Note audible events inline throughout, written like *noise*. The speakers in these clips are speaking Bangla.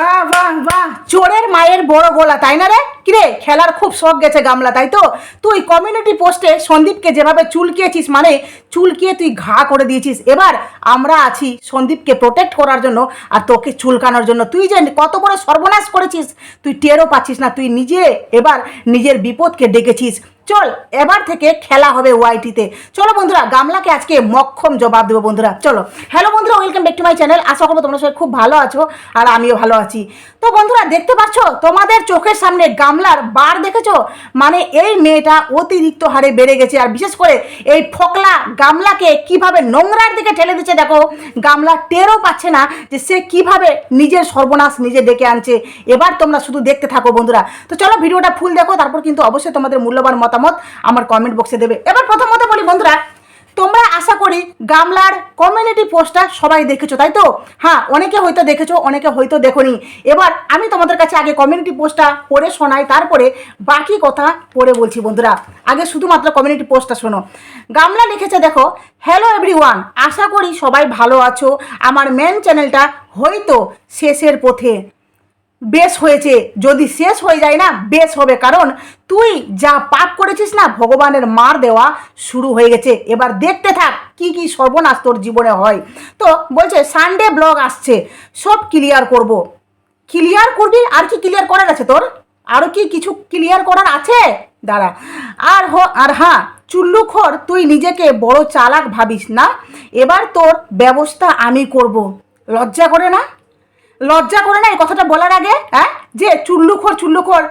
বাহ বাহ বাহ। চোরের মায়ের বড় গোলা তাই না রে? কিরে, খেলার খুব শখ গেছে গামলা, তাই তো? তুই কমিউনিটি পোস্টে সন্দীপকে যেভাবে চুলকিয়েছিস মানে চুলকিয়ে তুই ঘা করে দিয়েছিস, এবার আমরা আছি সন্দীপকে প্রোটেক্ট করার জন্য আর তোকে চুলকানোর জন্য। তুই যে কত বড় সর্বনাশ করেছিস, তুই টেরও পাচ্ছিস না, তুই নিজে এবার নিজের বিপদকে ডেকেছিস। চল, এবার থেকে খেলা হবে ওয়াইটিতে চলো বন্ধুরা, গামলাকে আজকে মক্ষম জবাব দেবো বন্ধুরা। চলো। হ্যালো বন্ধুরা welcome back to my channel আশা করব তোমরা সবাই খুব ভালো আছো আর আমিও ভালো আছি। তো বন্ধুরা, দেখতে পাচ্ছ, তোমাদের চোখের সামনে গামলার বার দেখেছ? মানে এই মেয়েটা অতিরিক্ত হারে বেড়ে গেছে। আর বিশেষ করে এই ফকলা গামলাকে কীভাবে নোংরার দিকে ঠেলে দিচ্ছে দেখো, গামলা টেরও পাচ্ছে না যে সে কীভাবে নিজের সর্বনাশ নিজে ডেকে আনছে। এবার তোমরা শুধু দেখতে থাকো বন্ধুরা। তো চলো ভিডিওটা ফুল দেখো, তারপর কিন্তু অবশ্যই তোমাদের মূল্যবান মতামত আমার কমেন্ট বক্সে দেবে। এবার প্রথমত বলি বন্ধুরা তোমরা আশা করি গামলার কমিউনিটি পোস্টটা সবাই দেখেছ, তাই তো? হ্যাঁ অনেকে হয়তো দেখেছ, অনেকে হয়তো দেখোনি। এবার আমি তোমাদের কাছে আগে কমিউনিটি পোস্টটা পড়ে শোনাই, তারপরে বাকি কথা পড়ে বলছি বন্ধুরা। আগে শুধুমাত্র কমিউনিটি পোস্টটা শোনো। গামলা লিখেছে, দেখো হ্যালো এভরিওয়ান আশা করি সবাই ভালো আছো। আমার মেন চ্যানেলটা হয়তো শেষের পথে। বেশ হয়েছে। যদি শেষ হয়ে যায় না, বেশ হবে। কারণ তুই যা পাপ করেছিস না, ভগবানের মার দেওয়া শুরু হয়ে গেছে। এবার দেখতে থাক, কি কি সর্বনাশ তোর জীবনে হয়। তো বলছে সানডে ব্লগ আসছে। সব ক্লিয়ার করব। ক্লিয়ার করবি? আর কি ক্লিয়ার করার আছে তোর? আরও কি কিছু ক্লিয়ার করার আছে? দাঁড়া। আর হ, আর হ্যাঁ চুল্লুখর তুই নিজেকে বড় চালাক ভাবিস না। এবার তোর ব্যবস্থা আমি করব। লজ্জা করে না? লজ্জা করে না এই কথাটা বলার আগে? হ্যাঁ? যে চুল্লুখোর চুল্লুখোর।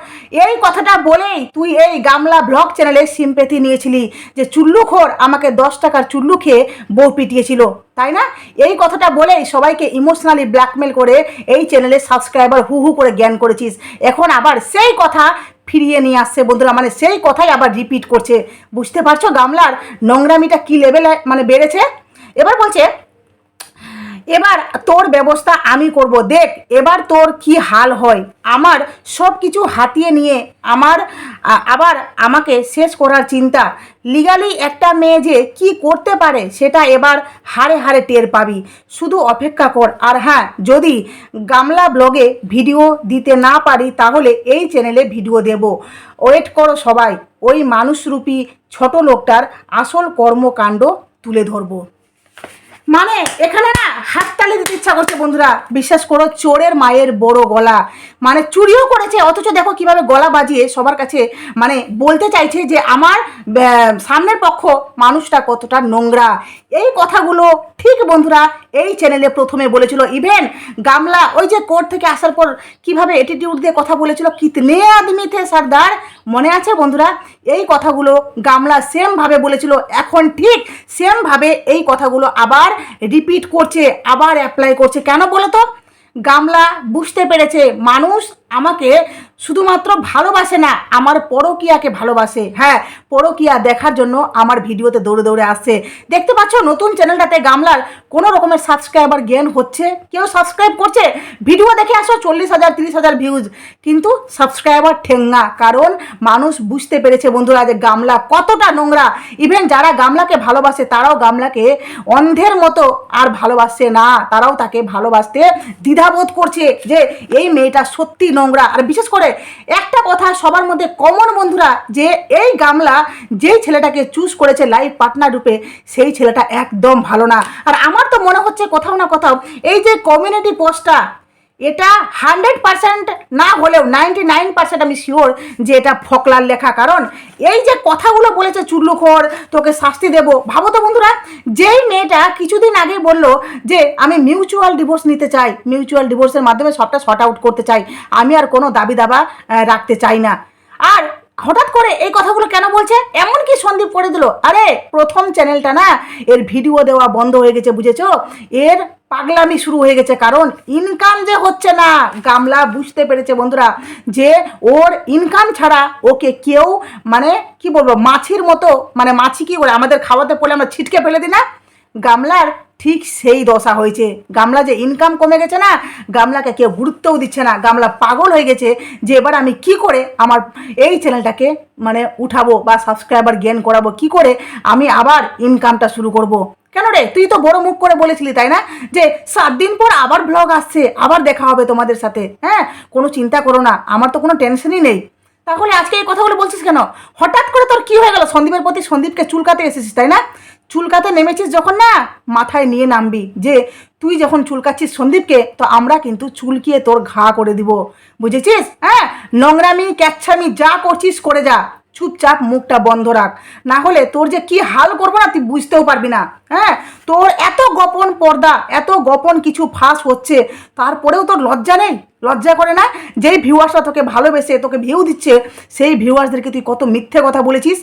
এই কথাটা বলেই তুই এই গামলা ব্লগ চ্যানেলে সিম্পেথি নিয়েছিলি যে চুল্লুখোর আমাকে দশ টাকার চুল্লু খেয়ে বউ পিটিয়েছিল, তাই না? এই কথাটা বলেই সবাইকে ইমোশনালি ব্ল্যাকমেল করে এই চ্যানেলে সাবস্ক্রাইবার হু হু করে জ্ঞান করেছিস। এখন আবার সেই কথা ফিরিয়ে নিয়ে আসছে বন্ধুরা মানে সেই কথাই আবার রিপিট করছে। বুঝতে পারছ গামলার নোংরামিটা কী লেভেলে মানে বেড়েছে? এবার বলছে এবার তোর ব্যবস্থা আমি করব, দেখ, এবার তোর কি হাল হয়। আমার সব কিছু হাতিয়ে নিয়ে আমার আবার আমাকে শেষ করার চিন্তা। লিগালি একটা মেয়ে যে কি করতে পারে, সেটা এবার হারে হারে টের পাবি। শুধু অপেক্ষা কর। আর হ্যাঁ যদি গামলা ব্লগে ভিডিও দিতে না পারি, তাহলে এই চ্যানেলে ভিডিও দেব। ওয়েট করো সবাই। ওই মানুষরূপী ছোট লোকটার আসল কর্মকাণ্ড তুলে ধরবো। মানে এখানে না হাততালি দিতে ইচ্ছা করছে বন্ধুরা। বিশ্বাস করো, চোরের মায়ের বড় গলা। মানে চুরিও করেছে, অথচ দেখো কীভাবে গলা বাজিয়ে সবার কাছে মানে বলতে চাইছে যে আমার সামনের পক্ষ মানুষটা কতটা নোংরা। এই কথাগুলো ঠিক বন্ধুরা এই চ্যানেলে প্রথমে বলেছিল। ইভেন গামলা ওই যে কোর্ট থেকে আসার পর কীভাবে অ্যাটিটিউড দিয়ে কথা বলেছিল, কিতনে আদমি থে সর্দার মনে আছে বন্ধুরা? এই কথাগুলো গামলা সেমভাবে বলেছিল, এখন ঠিক সেমভাবে এই কথাগুলো আবার রিপিট করছে, আবার অ্যাপ্লাই করছে। কেন বলো তো গামলা বুঝতে পেরেছে, মানুষ আমাকে শুধুমাত্র ভালোবাসে না, আমার পরকিয়াকে ভালোবাসে। হ্যাঁ পরকিয়া দেখার জন্য আমার ভিডিওতে দৌড়ে দৌড়ে আসছে। দেখতে পাচ্ছ, নতুন চ্যানেলটাতে গামলার কোনো রকমের সাবস্ক্রাইবার গেন হচ্ছে। কেউ সাবস্ক্রাইব করছে? ভিডিও দেখে আসো, চল্লিশ হাজার, তিরিশ হাজার ভিউজ কিন্তু সাবস্ক্রাইবার ঠেঙ্গা কারণ মানুষ বুঝতে পেরেছে বন্ধুরা যে গামলা কতটা নোংরা। ইভেন যারা গামলাকে ভালোবাসে, তারাও গামলাকে অন্ধের মতো আর ভালোবাসছে না। তারাও তাকে ভালোবাসতে দ্বিধাবোধ করছে যে এই মেয়েটা সত্যি নোংরা। আর বিশেষ করে একটা কথা সবার মধ্যে কমন বন্ধুরা, যে এই গামলা যেই ছেলেটাকে চুজ করেছে লাইফ পার্টনার রূপে, সেই ছেলেটা একদম ভালো না। আর আমার তো মনে হচ্ছে কোথাও না কোথাও এই যে কমিউনিটি পোস্টটা এটা হান্ড্রেড পার্সেন্ট না হলেও নাইনটি নাইন পার্সেন্ট আমি শিওর যে এটা ফকলার লেখা। কারণ এই যে কথাগুলো বলেছে চুল্লুখোর, তোকে শাস্তি দেব, ভাবো তো বন্ধুরা, যেই মেয়েটা কিছুদিন আগে বলল যে আমি মিউচুয়াল ডিভোর্স নিতে চাই মিউচুয়াল ডিভোর্সের মাধ্যমে সবটা শর্ট আউট করতে চাই, আমি আর কোনো দাবি দাবা রাখতে চাই না। আর হঠাৎ করে এই কথাগুলো কেন বলছে? এমন কি সন্দীপ করে দিল, আরে প্রথম চ্যানেলটা না, এর ভিডিও দেওয়া বন্ধ হয়ে গেছে, বুঝেছ? এর পাগলামি শুরু হয়ে গেছে, কারণ ইনকাম যে হচ্ছে না, গামলা বুঝতে পেরেছে বন্ধুরা, যে ওর ইনকাম ছাড়া ওকে কেউ মানে কি বলব, মাছির মতো মানে মাছি কি বলে, আমাদের খাওয়াতে পড়লে আমরা ছিটকে ফেলে দিই না? গামলার ঠিক সেই দশা হয়েছে। গামলা যে ইনকাম কমে গেছে না, গামলাকে কেউ গুরুত্বও দিচ্ছে না। গামলা পাগল হয়ে গেছে যে এবার আমি কি করে আমার এই চ্যানেলটাকে মানে উঠাবো বা সাবস্ক্রাইবার গেন করাবো, কি করে আমি আবার ইনকামটা শুরু করব? কেন রে? তুই তো বড় মুখ করে বলেছিলি, তাই না? যে সাত দিন পর আবার ব্লগ আসছে, আবার দেখা হবে তোমাদের সাথে। হ্যাঁ কোনো চিন্তা করো না, আমার তো কোনো টেনশনই নেই। তাহলে আজকে এই কথাগুলো বলছিস কেন? হঠাৎ করে তোর কি হয়ে গেল? সন্দীপের প্রতি সন্দীপকে চুলকাতে এসেছিস, তাই না? চুলকাতে নেমেছিস যখন না, মাথায় নিয়ে নামবি যে তুই যখন চুলকাচ্ছিস সন্দীপকে, তো আমরা কিন্তু চুলকিয়ে তোর ঘা করে দিব। বুঝেছিস? হ্যাঁ? নোংরামি, ক্যাচ্ছামি যা করছিস করে যা। চুপচাপ মুখটা বন্ধ রাখ। না হলে তোর যে কি হাল করব না তুই বুঝতেও পারবি না। হ্যাঁ? তোর এত গোপন পর্দা, এত গোপন কিছু ফাঁস হচ্ছে, তারপরেও তোর লজ্জা নেই? লজ্জা করে না? যেই ভিউয়ার্সরা তোকে ভালোবেসে, তোকে ভিউ দিচ্ছে, সেই ভিউয়ার্সদেরকে তুই কত মিথ্যে কথা বলেছিস?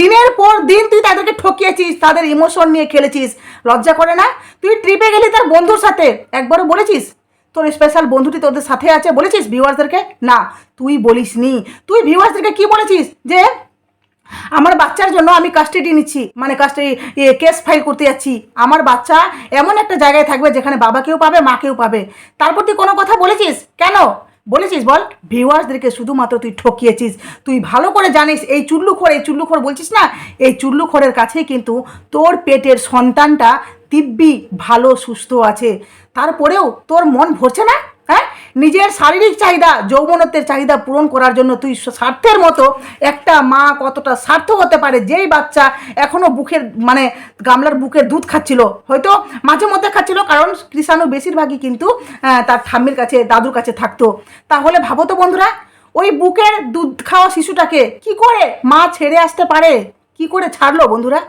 দিনের পর দিন তুই তাদেরকে ঠকিয়েছিস, তাদের ইমোশন নিয়ে খেলেছিস। লজ্জা করে না? তুই ট্রিপে গেলি তার বন্ধুর সাথে। একবারও বলেছিস? তোর স্পেশাল বন্ধুটি তোদের সাথে আছে বলেছিস ভিউয়ার্সদেরকে না, তুই বলিস নি তুই ভিউয়ার্সদেরকে কি বলেছিস? যে আমার বাচ্চার জন্য আমি কাস্টাডি নিচ্ছি মানে কাস্টাডি কেস ফাইল করতে যাচ্ছি। আমার বাচ্চা এমন একটা জায়গায় থাকবে যেখানে বাবাকেও পাবে মাকেও পাবে। তারপর তুই কোনো কথা বলেছিস? কেন? বলেছিস বল। ভিউয়ার্সদেরকে শুধুমাত্র তুই ঠকিয়েছিস। তুই ভালো করে জানিস, এই চুল্লুখোর এই চুল্লুখোর বলছিস না? এই চুল্লুখোরের কাছেই কিন্তু তোর পেটের সন্তানটা দিব্যি, ভালো, সুস্থ আছে। তারপরেও তোর মন ভরছে না? হ্যাঁ? নিজের শারীরিক চাহিদা, যৌবনত্বের চাহিদা পূরণ করার জন্য তুই স্বার্থের মতো একটা মা কতটা স্বার্থ হতে পারে? যেই বাচ্চা এখনও বুকের মানে গামলার বুকের দুধ খাচ্ছিল, হয়তো মাঝে মধ্যে খাচ্ছিল, কারণ কৃষাণু বেশিরভাগই কিন্তু তার ঠাম্মির কাছে, দাদুর কাছে থাকতো। তাহলে ভাবো তো বন্ধুরা, ওই বুকের দুধ খাওয়া শিশুটাকে কি করে মা ছেড়ে আসতে পারে? কি করে ছাড়লো বন্ধুরা?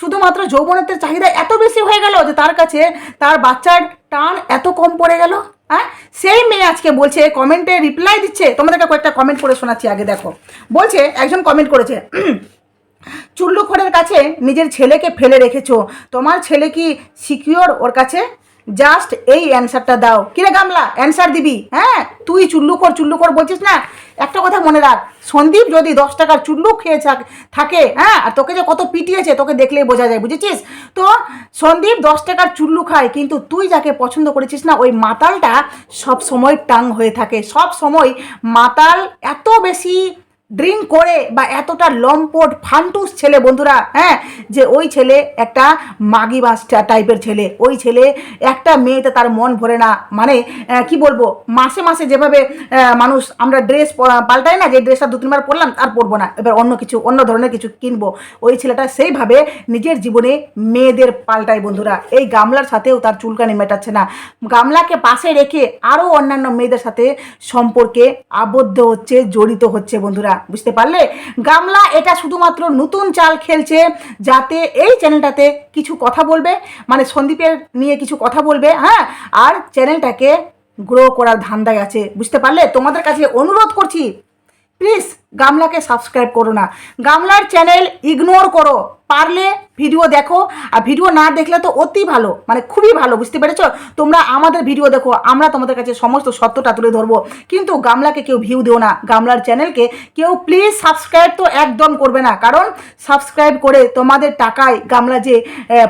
শুধুমাত্র যৌবনত্বের চাহিদা এত বেশি হয়ে গেল যে তার কাছে তার বাচ্চার টান এত কম পড়ে গেল? হ্যাঁ? সেই মেয়ে আজকে বলছে কমেন্টে রিপ্লাই দিচ্ছে। তোমাদেরকে কয়েকটা কমেন্ট করে শোনাচ্ছি, আগে দেখো। বলছে, একজন কমেন্ট করেছে চুল্লুখড়ের কাছে নিজের ছেলেকে ফেলে রেখেছো। তোমার ছেলে কি সিকিওর ওর কাছে? জাস্ট এই অ্যান্সারটা দাও। কিরে গামলা অ্যান্সার দিবি হ্যাঁ? তুই চুল্লুখর চুল্লুখর বলছিস না? একটা কথা মনে রাখ, সন্দীপ যদি দশ টাকার চুল্লু খেয়ে থাক- থাকে হ্যাঁ? আর তোকে যে কত পিটিয়েছে, তোকে দেখলেই বোঝা যায়, বুঝেছিস? তো সন্দীপ দশ টাকার চুল্লু খায়, কিন্তু তুই যাকে পছন্দ করেছিস না, ওই মাতালটা সব সময় টাং হয়ে থাকে। সব সময় মাতাল এত বেশি ড্রিঙ্ক করে বা এতটা লম্পট, ফান্টুস ছেলে বন্ধুরা হ্যাঁ যে ওই ছেলে একটা মাগি বাসটা টাইপের ছেলে। ওই ছেলে একটা মেয়েতে তার মন ভরে না। মানে কি বলব? মাসে মাসে যেভাবে মানুষ আমরা ড্রেস পাল্টাই না যে ড্রেসটা দু, তিনবার পরলাম, আর পরবো না। এবার অন্য কিছু, অন্য ধরনের কিছু কিনবো। ওই ছেলেটা সেইভাবে নিজের জীবনে মেয়েদের পাল্টায় বন্ধুরা। এই গামলার সাথেও তার চুলকানি মেটাচ্ছে না। গামলাকে পাশে রেখে আরও অন্যান্য মেয়েদের সাথে সম্পর্কে আবদ্ধ হচ্ছে, জড়িত হচ্ছে বন্ধুরা। বুঝতে পারলে? গামলা, এটা শুধুমাত্র নতুন চাল খেলছে যাতে এই চ্যানেলটাতে কিছু কথা বলবে মানে সন্দীপের নিয়ে কিছু কথা বলবে হ্যাঁ? আর চ্যানেলটাকে গ্রো করার ধান্দায় আছে, বুঝতে পারলে? তোমাদের কাছে অনুরোধ করছি প্লিজ গামলাকে সাবস্ক্রাইব করো না। গামলার চ্যানেল ইগনোর করো, পারলে ভিডিও দেখো, আর ভিডিও না দেখলে তো অতি ভালো মানে খুবই ভালো, বুঝতে পেরেছ? তোমরা আমাদের ভিডিও দেখো, আমরা তোমাদের কাছে সমস্ত সত্যটা তুলে ধরবো। কিন্তু গামলাকে কেউ ভিউ দিও না, গামলার চ্যানেলকে কেউ প্লিজ সাবস্ক্রাইব তো একদম করবে না। কারণ সাবস্ক্রাইব করে তোমাদের টাকায় গামলা যে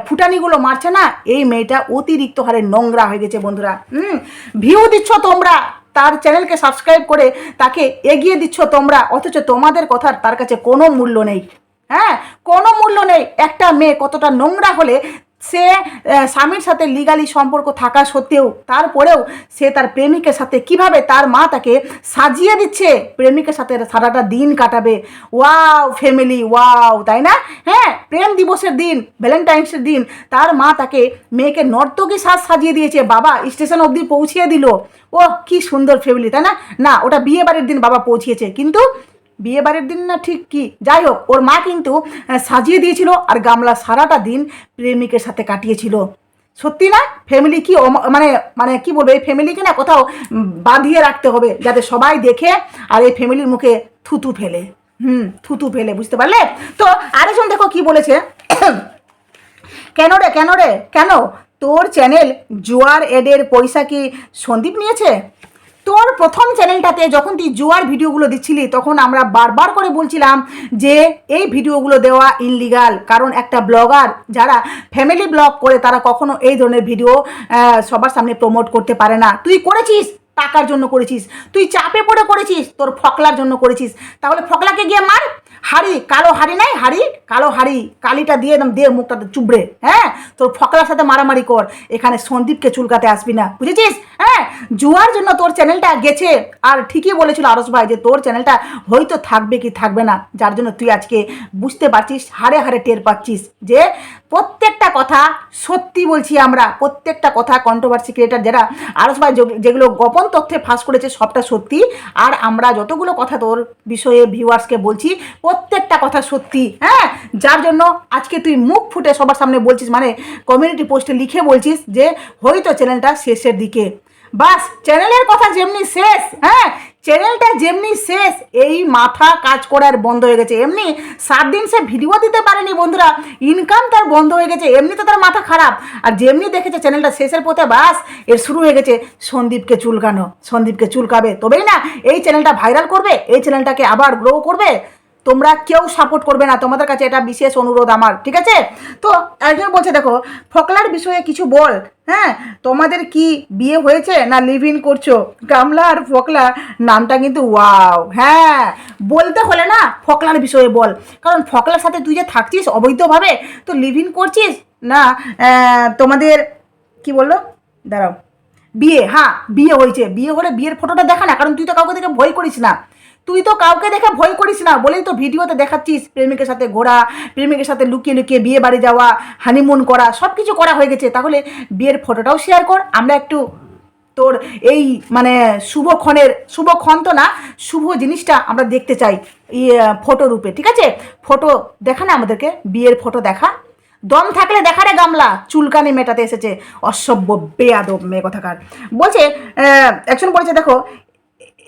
ফুটানিগুলো মারছে না, এই মেয়েটা অতিরিক্ত হারে নোংরা হয়ে গেছে বন্ধুরা। হুম ভিউ দিচ্ছ তোমরা, তার চ্যানেলকে সাবস্ক্রাইব করে তাকে এগিয়ে দিচ্ছ তোমরা, অথচ তোমাদের কথার তার কাছে কোনো মূল্য নেই। হ্যাঁ কোনো মূল্য নেই। একটা মেয়ে কতটা নোংরা হলে সে স্বামীর সাথে লিগালি সম্পর্ক থাকা সত্ত্বেও তারপরেও সে তার প্রেমিকের সাথে কীভাবে তার মা তাকে সাজিয়ে দিচ্ছে? প্রেমিকের সাথে সারাটা দিন কাটাবে। ওয়াও ফ্যামিলি ওয়াও, তাই না? হ্যাঁ প্রেম দিবসের দিন ভ্যালেন্টাইন্সের দিন, তার মা তাকে মেয়েকে নর্তকী সাজ সাজিয়ে দিয়েছে। বাবা স্টেশন অবধি পৌঁছিয়ে দিল। ও কি সুন্দর ফ্যামিলি তাই না? না, ওটা বিয়ে বাড়ির দিন বাবা পৌঁছিয়েছে। কিন্তু বিয়ে বাড়ির দিন না ঠিক কি? যাই হোক ওর মা কিন্তু সাজিয়ে দিয়েছিল আর গামলা সারাটা দিন প্রেমিকের সাথে কাটিয়েছিল। সত্যি না? ফ্যামিলি কি মানে মানে কি বলব, এই ফ্যামিলিকে না কোথাও বাঁধিয়ে রাখতে হবে, যাতে সবাই দেখে আর এই ফ্যামিলির মুখে থুতু ফেলে। হুম, থুতু ফেলে, বুঝতে পারলে? তো আরেকজন দেখো কি বলেছে। *coughs* কেন রে কেন রে, কেন? তোর চ্যানেল জোয়ার এডের পয়সা কি সন্দীপ নিয়েছে? তোর প্রথম চ্যানেলটাতে যখন তুই জুয়ার ভিডিওগুলো দিচ্ছিলি তখন আমরা বারবার করে বলছিলাম যে এই ভিডিওগুলো দেওয়া ইনলিগাল কারণ একটা ব্লগার, যারা ফ্যামিলি ব্লগ করে, তারা কখনো এই ধরনের ভিডিও সবার সামনে প্রমোট করতে পারে না। তুই করেছিস? টাকার জন্য করেছিস। তুই চাপে পড়ে করেছিস, তোর ফকলার জন্য করেছিস। তাহলে ফকলাকে গিয়ে মার। হাড়ি, কালো হাড়ি নাই, হাড়ি, কালো হাড়ি। কালিটা দিয়ে একদম দিয়ে মুখটাতে চুবড়ে হ্যাঁ? তোর ফকলার সাথে মারামারি কর। এখানে সন্দীপকে চুলকাতে আসবি না। বুঝেছিস? হ্যাঁ? জুয়ার জন্য তোর চ্যানেলটা গেছে। আর ঠিকই বলেছিল আরস ভাই যে তোর চ্যানেলটা হয়তো থাকবে কি থাকবে না। যার জন্য তুই আজকে বুঝতে পারছিস, হাড়ে হাড়ে টের পাচ্ছিস যে প্রত্যেকটা কথা সত্যি বলছি আমরা। প্রত্যেকটা কথা কন্ট্রোভার্সি ক্রিয়েটার যারা আরস ভাই যেগুলো গোপন তথ্যে ফাঁস করেছে সবটা সত্যি। আর আমরা যতগুলো কথা তোর বিষয়ে ভিউয়ার্সকে বলছি, প্রত্যেকটা কথা সত্যি হ্যাঁ? যার জন্য আজকে তুই মুখ ফুটে সবার সামনে বলছিস মানে কমিউনিটি পোস্টে লিখে বলছিস যে, হয়তো চ্যানেলটা শেষের দিকে। বাস চ্যানেলের কথা যেমনি শেষ হ্যাঁ? চ্যানেলটা যেমনি শেষ, এই মাথা কাজ করার বন্ধ হয়ে গেছে। এমনি সাত দিন সে ভিডিও দিতে পারেনি বন্ধুরা ইনকাম তার বন্ধ হয়ে গেছে, এমনি তো তার মাথা খারাপ। আর যেমনি দেখেছে চ্যানেলটা শেষের পথে বাস, এর শুরু হয়ে গেছে, সন্দীপকে চুলকানো, সন্দীপকে চুলকাবে। তবেই না, এই চ্যানেলটা ভাইরাল করবে, এই চ্যানেলটাকে আবার গ্রো করবে তোমরা কেউ সাপোর্ট করবে না। তোমাদের কাছে এটা বিশেষ অনুরোধ আমার, ঠিক আছে? তো একজন বলছে, দেখো, ফকলার বিষয়ে কিছু বল। হ্যাঁ তোমাদের কি বিয়ে হয়েছে না লিভ ইন করছ? গামলা আর ফকলা নামটা কিন্তু ওয়াও হ্যাঁ বলতে হলে না ফকলার বিষয়ে বল। কারণ ফকলার সাথে তুই যে থাকছিস অবৈধভাবে, তো লিভ ইন করছিস না তোমাদের কি বলল? দাঁড়াও। বিয়ে হ্যাঁ বিয়ে হয়েছে। বিয়ে হলে বিয়ের ফটোটা দেখা না, কারণ তুই তো কাউকে দেখে ভয় করিস না। তুই তো কাউকে দেখে ভয় করিস না, বলেই তো ভিডিওতে দেখাচ্ছিস প্রেমিকের সাথে ঘোরা, প্রেমিকের সাথে লুকিয়ে লুকিয়ে বিয়ে বাড়ি যাওয়া হানিমুন করা সব কিছু করা হয়ে গেছে। তাহলে বিয়ের ফটোটাও শেয়ার কর, আমরা একটু তোর এই মানে শুভক্ষণের শুভক্ষণ তো না, শুভ জিনিসটা আমরা দেখতে চাই ফটো রূপে, ঠিক আছে? ফটো দেখা না আমাদেরকে, বিয়ের ফটো দেখা। দম থাকলে দেখা রে গামলা, চুলকানি মেটাতে এসেছে, অসভ্য, বেয়াদব মেয়ে কথাকার। বলছে একজন বলেছে, দেখো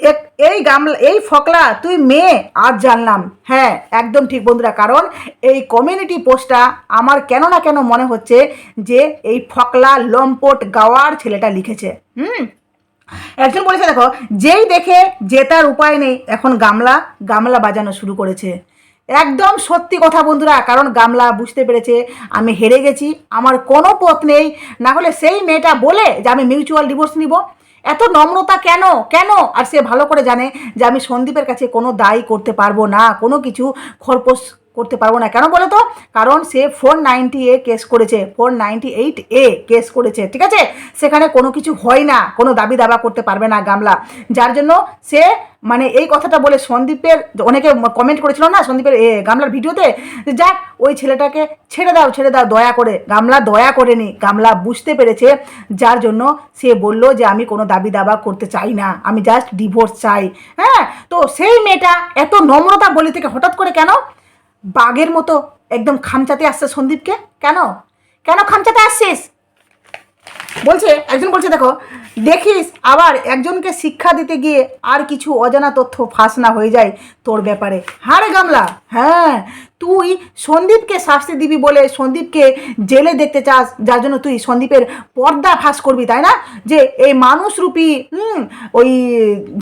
এক- এই গামলা, এই ফকলা তুই মেয়ে, আজ জানলাম। হ্যাঁ একদম ঠিক বন্ধুরা, কারণ এই কমিউনিটি পোস্টটা আমার কেন না কেন মনে হচ্ছে যে এই ফকলা লম্পট গাওয়ার ছেলেটা লিখেছে। হুম? একজন বলেছে, দেখো, যেই দেখে জেতার উপায় নেই, এখন গামলা গামলা বাজানো শুরু করেছে। একদম সত্যি কথা বন্ধুরা, কারণ গামলা বুঝতে পেরেছে, আমি হেরে গেছি, আমার কোনো পথ নেই, না হলে সেই মেয়েটা বলে যে আমি মিউচুয়াল ডিভোর্স নিব। এত নম্রতা কেন? কেন? আর সে ভালো করে জানে যে আমি সন্দীপের কাছে কোনো দায়ী করতে পারব না, কোনো কিছু খরপোশ করতে পারব না। কেন বলো তো? কারণ সে ফোর নাইনটি এ কেস করেছে। Four ninety eight A case করেছে, ঠিক আছে? সেখানে কোনো কিছু হয় না, কোনো দাবি দাবা করতে পারবে না গামলা। যার জন্য সে মানে এই কথাটা বলে সন্দীপের, অনেকে কমেন্ট করেছিল না সন্দীপের এ, গামলার ভিডিওতে? যাক, ওই ছেলেটাকে ছেড়ে দাও ছেড়ে দাও, দয়া করে। গামলা দয়া করে করেনি। গামলা বুঝতে পেরেছে, যার জন্য সে বলল যে আমি কোনো দাবি দাবা করতে চাই না। আমি জাস্ট ডিভোর্স চাই। হ্যাঁ? তো সেই মেয়েটা এত নম্রতা বলি থেকে হঠাৎ করে কেন বাঘের মতো একদম খামচাতে আসছে সন্দীপকে? কেন? কেন খামচাতে আসছিস? বলছে, একজন বলছে, দেখো, দেখিস, আবার একজনকে শিক্ষা দিতে গিয়ে আর কিছু অজানা তথ্য ফাঁস না হয়ে যায় তোর ব্যাপারে। হারে গামলা! হ্যাঁ তুই সন্দীপকে শাস্তি দিবি বলে সন্দীপকে জেলে দেখতে চাস, যার জন্য তুই সন্দীপের পর্দা ফাঁস করবি, তাই না? যে এই মানুষরূপী হুম, ওই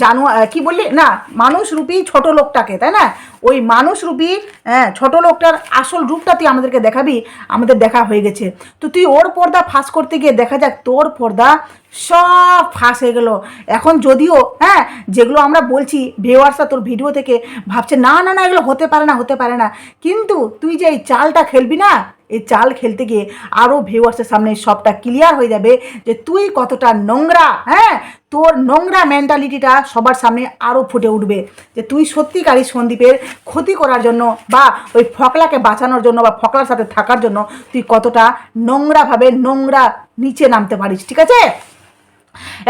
জানু কি বললি? না মানুষরূপী ছোট লোকটাকে, তাই না? ওই মানুষরূপী হ্যাঁ ছোট লোকটার আসল রূপটা তুই আমাদেরকে দেখাবি, আমাদের দেখা হয়ে গেছে। তো তুই ওর পর্দা ফাঁস করতে গিয়ে দেখা যাক তোর পর্দা সব ফাঁস হয়ে গেলো। এখন যদিও হ্যাঁ যেগুলো আমরা বলছি ভিওয়ার্সরা তোর ভিডিও থেকে ভাবছে, না না না, এগুলো হতে পারে না, হতে পারে না। কিন্তু তুই যে এই চালটা খেলবি না এই চাল খেলতে গিয়ে আরও ভিউয়ার্সের সামনে সবটা ক্লিয়ার হয়ে যাবে যে তুই কতটা নোংরা হ্যাঁ? তোর নোংরা মেন্টালিটিটা সবার সামনে আরও ফুটে উঠবে। যে তুই সত্যিকারই সন্দীপের ক্ষতি করার জন্য বা ওই ফকলাকে বাঁচানোর জন্য বা ফকলার সাথে থাকার জন্য তুই কতটা নোংরাভাবে নোংরা নিচে নামতে পারিস, ঠিক আছে?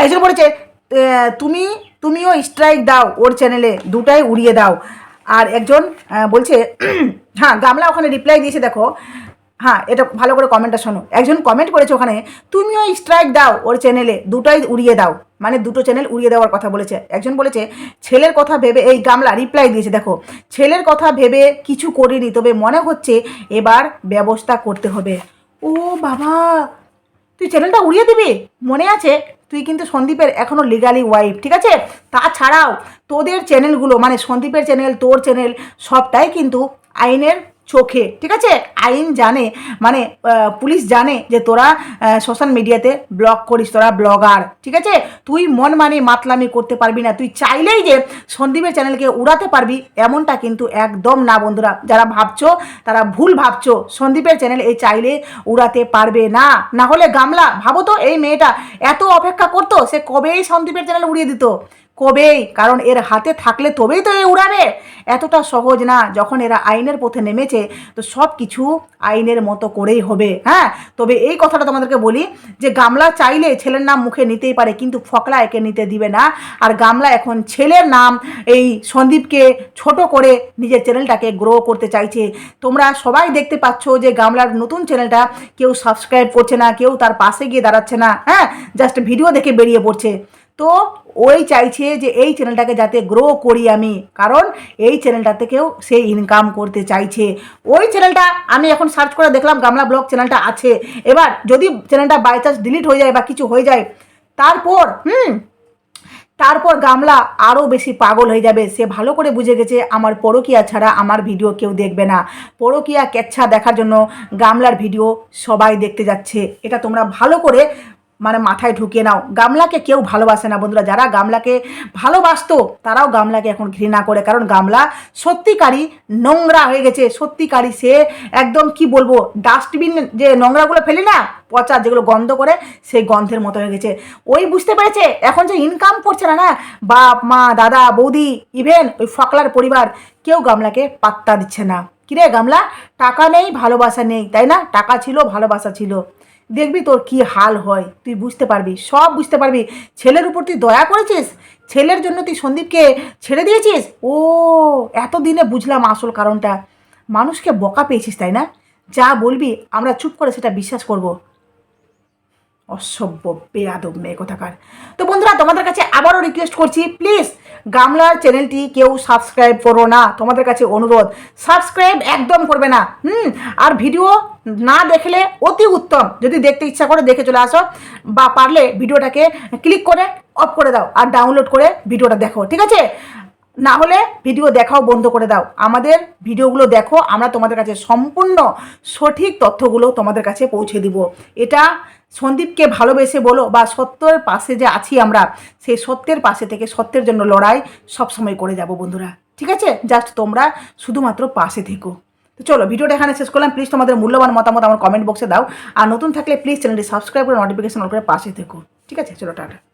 একজন বলেছে তুমি, তুমিও স্ট্রাইক দাও ওর চ্যানেলে দুটাই উড়িয়ে দাও। আর একজন বলছে *clears throat* হ্যাঁ গামলা ওখানে রিপ্লাই দিয়েছে, দেখো হ্যাঁ এটা ভালো করে কমেন্টটা শোনো। একজন কমেন্ট করেছে ওখানে, তুমিও স্ট্রাইক দাও ওর চ্যানেলে দুটাই উড়িয়ে দাও। মানে দুটো চ্যানেল উড়িয়ে দেওয়ার কথা বলেছে। একজন বলেছে, ছেলের কথা ভেবে এই গামলা রিপ্লাই দিয়েছে। দেখো, ছেলের কথা ভেবে কিছু করিনি, তবে মনে হচ্ছে এবার ব্যবস্থা করতে হবে। ও বাবা, তুই চ্যানেলটা উড়িয়ে দিবি? মনে আছে, তুই কিন্তু সন্দীপের এখনও লিগালি ওয়াইফ ঠিক আছে? তাছাড়াও তোদের চ্যানেলগুলো মানে সন্দীপের চ্যানেল তোর চ্যানেল সবটাই কিন্তু আইনের চোখে, ঠিক আছে? আইন জানে মানে পুলিশ জানে যে তোরা সোশ্যাল মিডিয়াতে ব্লগ করিস, তোরা ব্লগার ঠিক আছে? তুই মন মানে মাতলামি করতে পারবি না, তুই চাইলেই যে সন্দীপের চ্যানেলকে উড়াতে পারবি, এমনটা কিন্তু একদম না বন্ধুরা। যারা ভাবছ, তারা ভুল ভাবছ, সন্দীপের চ্যানেল এই চাইলে উড়াতে পারবে না। না হলে গামলা, ভাবো তো এই মেয়েটা এত অপেক্ষা করতো, সে কবেই সন্দীপের চ্যানেল উড়িয়ে দিত? কবেই? কারণ এর হাতে থাকলে তবেই তো এ উড়াবে। এতটা সহজ না, যখন এরা আইনের পথে নেমেছে, তো সব কিছু আইনের মতো করেই হবে হ্যাঁ? তবে এই কথাটা তোমাদেরকে বলি যে, গামলা চাইলে ছেলের নাম মুখে নিতেই পারে, কিন্তু ফকলা একে নিতে দিবে না। আর গামলা এখন ছেলের নাম এই সন্দীপকে ছোট করে নিজের চ্যানেলটাকে গ্রো করতে চাইছে। তোমরা সবাই দেখতে পাচ্ছ যে, গামলার নতুন চ্যানেলটা কেউ সাবস্ক্রাইব করছে না, কেউ তার পাশে গিয়ে দাঁড়াচ্ছে না হ্যাঁ? জাস্ট ভিডিও দেখে বেরিয়ে পড়ছে। তো ওই চাইছে যে এই চ্যানেলটাকে যাতে গ্রো করি আমি। কারণ এই চ্যানেলটা থেকেও সে ইনকাম করতে চাইছে। ওই চ্যানেলটা আমি এখন সার্চ করে দেখলাম, গামলা ব্লগ চ্যানেলটা আছে। এবার যদি চ্যানেলটা বাই চান্স ডিলিট হয়ে যায় বা কিছু হয়ে যায়, তারপর, হুম, তারপর গামলা আরও বেশি পাগল হয়ে যাবে। সে ভালো করে বুঝে গেছে, আমার পরকিয়া ছাড়া আমার ভিডিও কেউ দেখবে না। পরকিয়া কেচ্ছা দেখার জন্য গামলার ভিডিও সবাই দেখতে যাচ্ছে। এটা তোমরা ভালো করে মানে মাথায় ঢুকিয়ে নাও। গামলাকে কেউ ভালোবাসে না বন্ধুরা। যারা গামলাকে ভালোবাসতো, তারাও গামলাকে এখন ঘৃণা করে। কারণ গামলা সত্যিকারই নোংরা হয়ে গেছে। সত্যিকারই সে একদম কি বলব ডাস্টবিন যে নোংরাগুলো ফেলি না, পচা যেগুলো গন্ধ করে, সেই গন্ধের মতো হয়ে গেছে। ওই বুঝতে পেরেছে? এখন যে ইনকাম করছে না না? বাপ, মা, দাদা, বৌদি ইভেন ওই ফকলার পরিবার, কেউ গামলাকে পাত্তা দিচ্ছে না। কিরে গামলা, টাকা নেই, ভালোবাসা নেই, তাই না? টাকা ছিল, ভালোবাসা ছিল। দেখবি তোর কি হাল হয়, তুই বুঝতে পারবি, সব বুঝতে পারবি। ছেলের উপর তুই দয়া করেছিস? ছেলের জন্য তুই সন্দীপকে ছেড়ে দিয়েছিস? ও, এতদিনে বুঝলাম আসল কারণটা। মানুষকে বকা পেয়েছিস, তাই না? যা বলবি, আমরা চুপ করে সেটা বিশ্বাস করব। অসভ্য, বেয়াদব মেয়ে কোথাকার। তো বন্ধুরা, তোমাদের কাছে আবারও রিকোয়েস্ট করছি প্লিজ গামলার চ্যানেলটি কেউ সাবস্ক্রাইব করো না, তোমাদের কাছে অনুরোধ। সাবস্ক্রাইব একদম করবে না, হুম? আর ভিডিও না দেখলে অতি উত্তম। যদি দেখতে ইচ্ছা করে দেখে চলে আসো, বা পারলে ভিডিওটাকে ক্লিক করে অফ করে দাও আর ডাউনলোড করে ভিডিওটা দেখো, ঠিক আছে? না হলে ভিডিও দেখাও বন্ধ করে দাও। আমাদের ভিডিওগুলো দেখো, আমরা তোমাদের কাছে সম্পূর্ণ সঠিক তথ্যগুলো তোমাদের কাছে পৌঁছে দিব। এটা সন্দীপকে ভালোবেসে বলো বা সত্যের পাশে যে আছি আমরা সেই সত্যের পাশে থেকে সত্যের জন্য লড়াই সবসময় করে যাব বন্ধুরা। ঠিক আছে? জাস্ট তোমরা শুধুমাত্র পাশে থেকো। তো চলো, ভিডিওটা এখানে শেষ করলাম। প্লিজ তোমাদের মূল্যবান মতামত আমার কমেন্ট বক্সে দাও। আর নতুন থাকলে প্লিজ চ্যানেলটি সাবস্ক্রাইব করে নোটিফিকেশন অন করে পাশে থেকো। ঠিক আছে? চলো, টাটা।